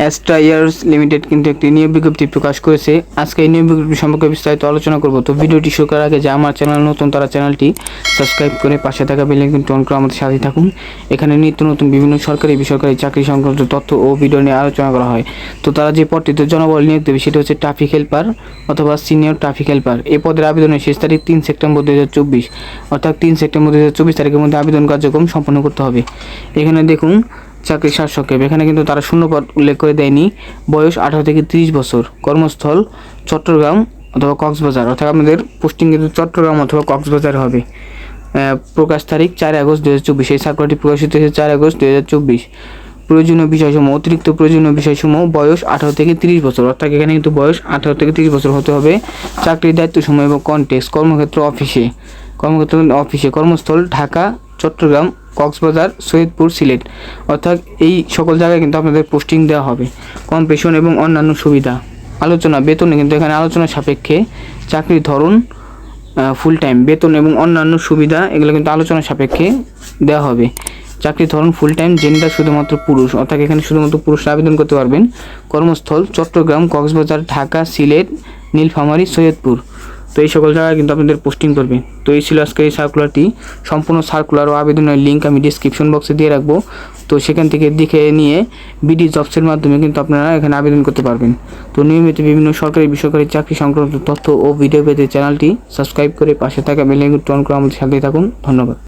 Astra years limited কিন্তু একটি নিয়োগ বিজ্ঞপ্তি প্রকাশ করেছে। আজকে এই নিয়োগ বিজ্ঞপ্তি সম্পর্কে বিস্তারিত আলোচনা করব। তো ভিডিওটি শুরু করার আগে যে আমার চ্যানেল নতুন, তারা চ্যানেলটি সাবস্ক্রাইব করে পাশে থাকা বেল আইকনটি অন করে আমাদের সাথে থাকুন। এখানে নিত্য নতুন বিভিন্ন সরকারি, বেসরকারি চাকরি সংক্রান্ত তথ্য ও ভিডিও নিয়ে আলোচনা করা হয়। তো তারা যে পদটিতে জনবল নিয়োগ দেবে, সেটা হচ্ছে ট্রাফিক হেল্পার অথবা সিনিয়র ট্রাফিক হেল্পার। এই পদের আবেদনের শেষ তারিখ তিন সেপ্টেম্বর দু হাজার চব্বিশ। অর্থাৎ তিন সেপ্টেম্বর দু হাজার চব্বিশ তারিখের মধ্যে আবেদন কার্যক্রম সম্পন্ন করতে হবে। এখানে দেখুন চাকরি শাসককে এখানে কিন্তু তারা শূন্যপদ উল্লেখ করে দেয়নি। বয়স আঠারো থেকে তিরিশ বছর। কর্মস্থল চট্টগ্রাম অথবা কক্সবাজার। অর্থাৎ আমাদের পোস্টিং কিন্তু চট্টগ্রাম অথবা কক্সবাজার হবে। প্রকাশ তারিখ চার আগস্ট দু হাজার চব্বিশ। এই সার্কুলারটি প্রকাশিত হয়েছে চার আগস্ট দু হাজার চব্বিশ। প্রয়োজনীয় বিষয়সমূহ, অতিরিক্ত প্রয়োজনীয় বিষয়সমূহ, বয়স আঠারো থেকে তিরিশ বছর। অর্থাৎ এখানে কিন্তু বয়স আঠারো থেকে তিরিশ বছর হতে হবে। চাকরির দায়িত্ব সময় এবং কনটেক্স কর্মক্ষেত্র অফিসে কর্মক্ষেত্র অফিসে কর্মস্থল ঢাকা, চট্টগ্রাম কক্সবাজার, সৈয়দপুর, সিলেট। অর্থাৎ এই সকল জায়গায় কিন্তু আপনাদের পোস্টিং দেওয়া হবে। কম্পেশন এবং অন্যান্য সুবিধা। আলোচনা, বেতনে কিন্তু এখানে আলোচনা সাপেক্ষে। চাকরির ধরন ফুল টাইম বেতন এবং অন্যান্য সুবিধা, এগুলো কিন্তু আলোচনা সাপেক্ষে দেওয়া হবে। চাকরির ধরন ফুল টাইম জেন্ডার শুধুমাত্র পুরুষ। অর্থাৎ এখানে শুধুমাত্র পুরুষরা আবেদন করতে পারবেন। কর্মস্থল, চট্টগ্রাম, কক্সবাজার, ঢাকা, সিলেট, নীলফামারী, সৈয়দপুর। তো এই সকল জায়গায় কিন্তু আপনাদের পোস্টিং করবে। তো এই ছিল আজকে এই সার্কুলারটি সম্পূর্ণ সার্কুলার ও আবেদনের লিঙ্ক আমি ডিসক্রিপশন বক্সে দিয়ে রাখব। তো সেখান থেকে দেখে নিয়ে বিডি জবসের মাধ্যমে কিন্তু আপনারা এখানে আবেদন করতে পারবেন। তো নিয়মিত বিভিন্ন সরকারি, বেসরকারি চাকরি সংক্রান্ত তথ্য ও ভিডিও পেতে চ্যানেলটি সাবস্ক্রাইব করে পাশে থাকা বেল টন করে আমাদের সাথে থাকুন। ধন্যবাদ।